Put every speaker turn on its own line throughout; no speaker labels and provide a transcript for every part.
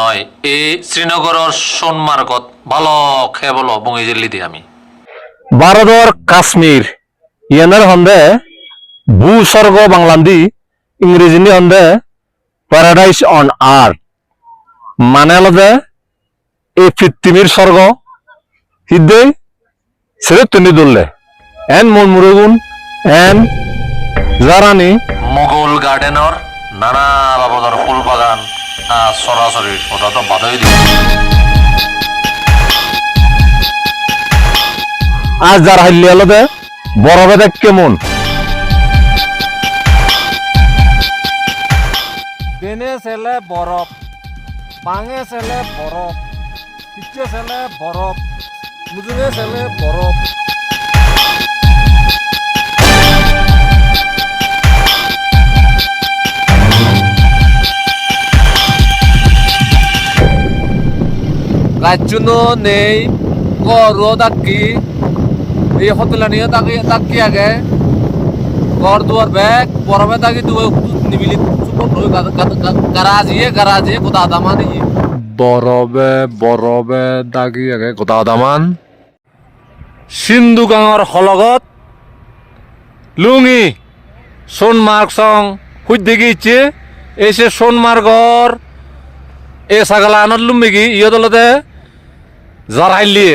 নয়। এই শ্রীনগৰৰ সোণমাৰ্গত ভালো খেবল বঙি জেলি দি আমি।
ভারতের কাশ্মীর ইয়ানের হন্দে ভূস্বর্গ বাংলান্দি ইংরেজিনি হন্দে প্যারাডাইস অন আর্থ মানে হলদে এই পৃথিবীর স্বর্গ। হিদে ছেড়ে তুমি ধরলে এন মন মুরগুন এন জারানি।
মোগল গাৰ্ডেনৰ নানা বাবদৰ ফুল বাগান আহ, চৰাচৰি কথাটো বাদই দিওঁ
আজ যার হাইলি হলদে বরফে দেখ কেমন।
বেনে ছেলে বরফ পাঙে ছেলে বরফ পিচ্ছে ছেলে বরফ মুজুরে ছেলে বরফ রাজ্যনো নেই গরু দাকি এই হোটেলানিও তাকি তাকি আগে। ঘর দুয়ার ব্যাগ বরফে থাকি তুই নিবিলি গারাজিয়ে গারাজিয়ে কোথা দামা দিয়ে। বরফে বরফে দাগি আগে কোথা দামান। সিন্ধু গাঁৱৰ হলগত, লুঙি সোণমাৰ্গ চং সুদ্ধি ইচ্ছে। এসে সোণমাৰ্গৰ এই ছাগলা আনত লুম্বিকি ইয়দলতে জারাইলিয়ে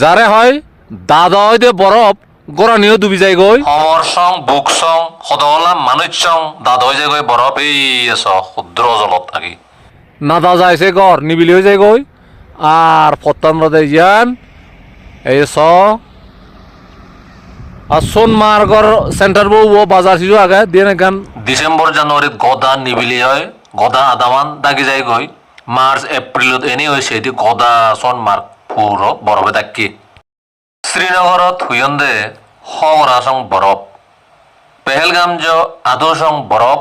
যারে হয় দাদা হয় দে বরফ গড়ানিও ডুবি যায় গৈ
অমৰ চং বুক চং সদলা মানুহ চং দাদৈ যে গৈ বৰফ এই আছ ক্ষুদ্ৰ জলত থাকি।
নাদা যাইছে গড় নিবিলি হয়ে যায় গই আর ফতান রদে ইয়ান। এই স আর সোনমার্গর সেন্টার বউ ও বাজার ছিল আগে দিয়ে গান
ডিচেম্বৰ জানুৱাৰীত গদা নিবিলি হয় গদা আধামান দাগি যায় গৈ মাৰ্চ এপ্ৰিলত এনেই হৈছে এটি গদা চন মাৰ্ক ফুৰ বৰফে দাকি শ্ৰীনগৰত হুয়ন্দে সগৰা চং বৰফ পেহেলগাম জ আদৌ চং বৰফ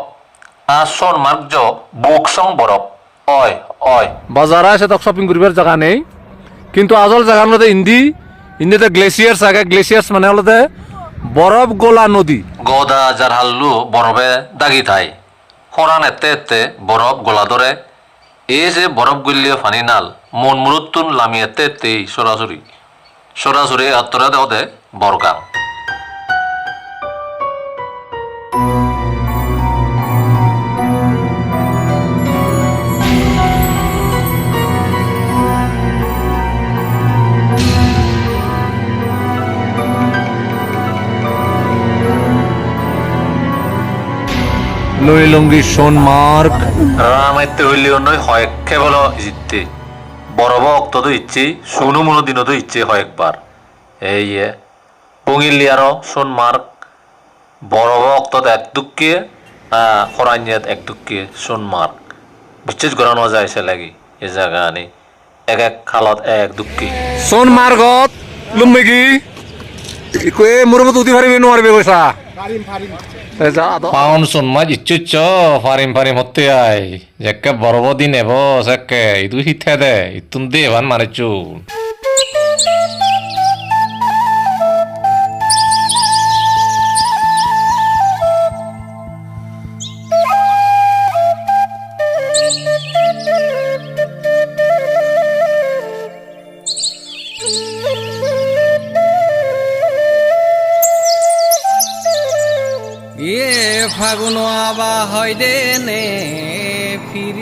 আ চন মাৰ্ক জ বুক চং বৰফ অয় অয়।
বাজার আছে তক শপিং করিবার জায়গা নেই। কিন্তু আজল জায়গার মধ্যে ইন্দি ইন্দিতে গ্লেসিয়ার্স আগে গ্লেসিয়ার্স মানে হলতে বরফ গোলা নদী।
গদা যার হাল্লু বরফে দাগি থাই খরান এতে এতে বরফ গলা ধরে এই যে বরফ গলিয়ে ফানি নাল, মন মুরুত্তুন লামিয়াতে তেই সরাসরি সরাসরি আত্মরা দেওয়া দেয় বরগাং
লই লঙ্গি সোনমার্গ।
রাম এতে হইলেও নয় হয় কেবল জিততে বরফ অক্ততো ইচ্ছে শুনু মনো দিনতো ইচ্ছে হয় একবার এই বঙিলি আরও সোনমার্গ বরফ অক্তত এক দুঃখে খরাঞ্জাত এক দুঃখে সোনমার্গ। বিচ্ছেদ করানো যায় সে লাগি এ জায়গা আনি। এক এক খালত এক দুঃখী।
সোনমার্গত লুম্বিগি। এ মোর মতো উঠি পারিবি নোৱাৰিবি কৈছা যা
পাউন চোন মই ইচ্ছু ইচ্ছ ফারিম ফারিম হতে আয়। একে বড় দিন এব সেকে ইদু হিথে দে ইতুন দে ভান মানে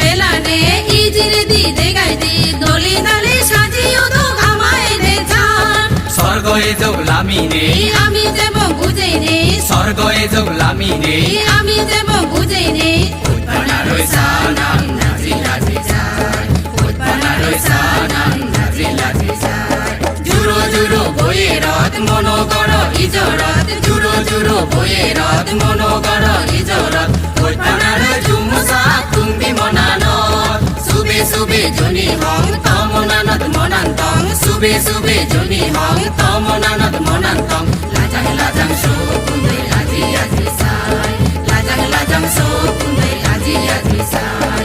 বেলা রে ইজিরে দি দেগাই দি দলি দালি সাজিও তো ঘামাই দে চান
স্বর্গয়ে জগলামি রে।
আমি দেব বুঝে রে।
স্বর্গয়ে জগলামি রে।
আমি দেব বুঝে রে।
পানারই সানাম নাজি লাজি যায় পানারই সানাম নাজি লাজি যায় জুরো জুরো মনো ইজরত। রথ মনো জনি হং তমনানত মনান্তং সুবে সুবে জুনি হং তমনানত মনান্তং লাজাং লাজাং সো কুন্দে আজি আজি সাই লাজাং লাজাং সো কুন্দে আজি আজি সাই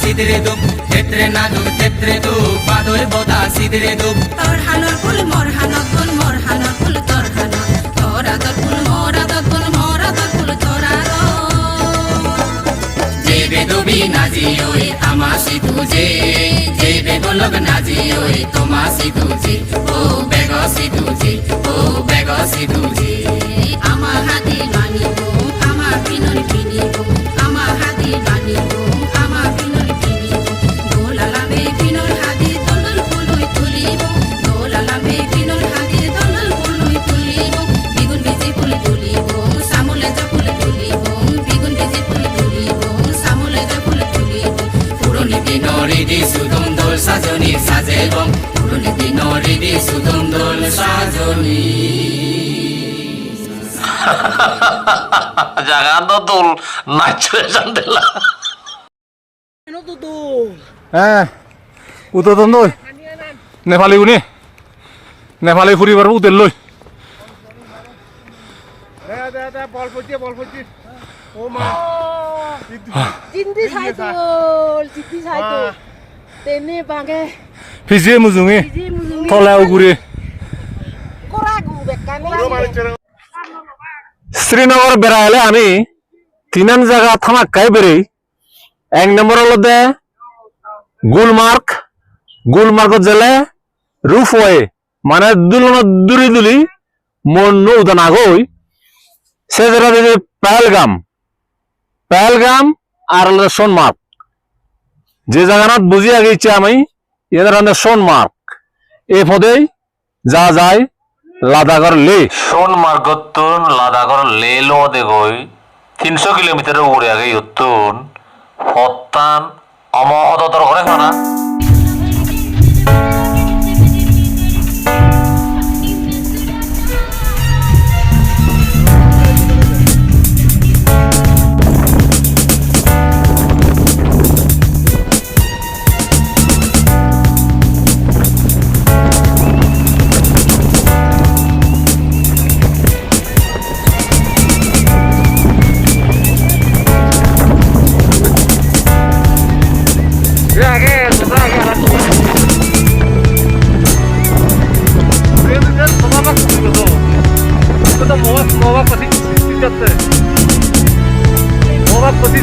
সিদরে দুপ তেত্রে নাদুক তেত্রে তু পাদয় বদা সিদরে দুপ
তোর হানর ফুল মোর হানর ফুল মোর হানর ফুল তোর হানর তোর আদর ফুল মোর আদর ফুল মোর আদর ফুল তোর আদর
যে বেদবি নাজি ওই আমাসি তুজে যে। বেগলগ নাজি ওই তোমাসি তুজে ও বেগসি তুজে ও বেগসি তুজে
আমার হাতে বানিব আমার পিনর কিনিব
জাগানো দোল নাচলে জানদেলা
হ্যাঁ উতন দই নেপালী উনি নেপালী ফুৰিবাৰ উতেল লৈ।
চিন্তি চাইছিল চিঠি চাইতো তেনে বাগে।
ফিজিয়ে মুজুঙি।
যি মুজুমি
শ্রীনগর বেড়াইলে আমি তিনান জায়গা থামাক্কাই বেরেই এক নম্বর হলদে গুলমার্গ। গুলমার্গত জেলে রুফওয়ে মানে দুলনত দূরি দুলি মন উদান আগই সে জায়গা দিদি পেহেলগাম। পেহেলগাম আর হলো সোনমার্গ। যে জায়গানাত বুঝি আগেছে আমি এদের সোনমার্গ। এ পদেই যা যায় লাদাগর লে।
সোনমার্গতন লাদাগর লে লো দেগই তিনশো কিলোমিটার উপরে আগে ইয়তুন হত্তান অম অদতর করে খানা।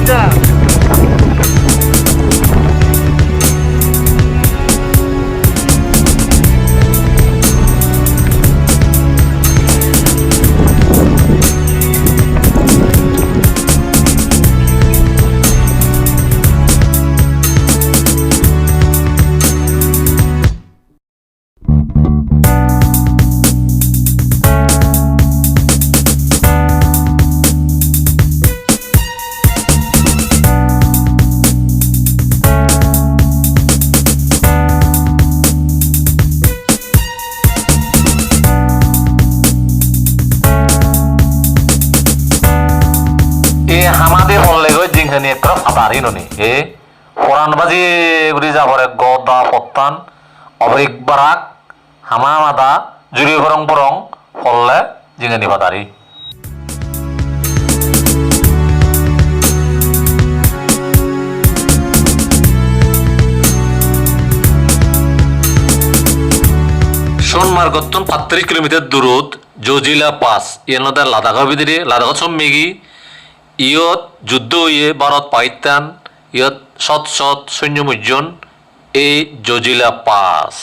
এ নিংখানি একতরফ আদারি ননি এ, কোরআন বাজি গুলি যাবরে গদা, পত্তান অবরিক বারাক হামা মাদা জুড়ি বরং বরং হল্লে জিঙ্গানি ভাদারি সোনমার্গত্তন পাত্রিশ কিলোমিটার দূরত, জোজিলা পাস ইয়ে এনদা লাদাখ বিদিরে লাদাখ সম্মেগি ইয়ত যুদ্ধ ইয়ে ভারত পাকিস্তান ইয়ত সৎ সৎ সৈন্য মুজন এই জজিলা পাস।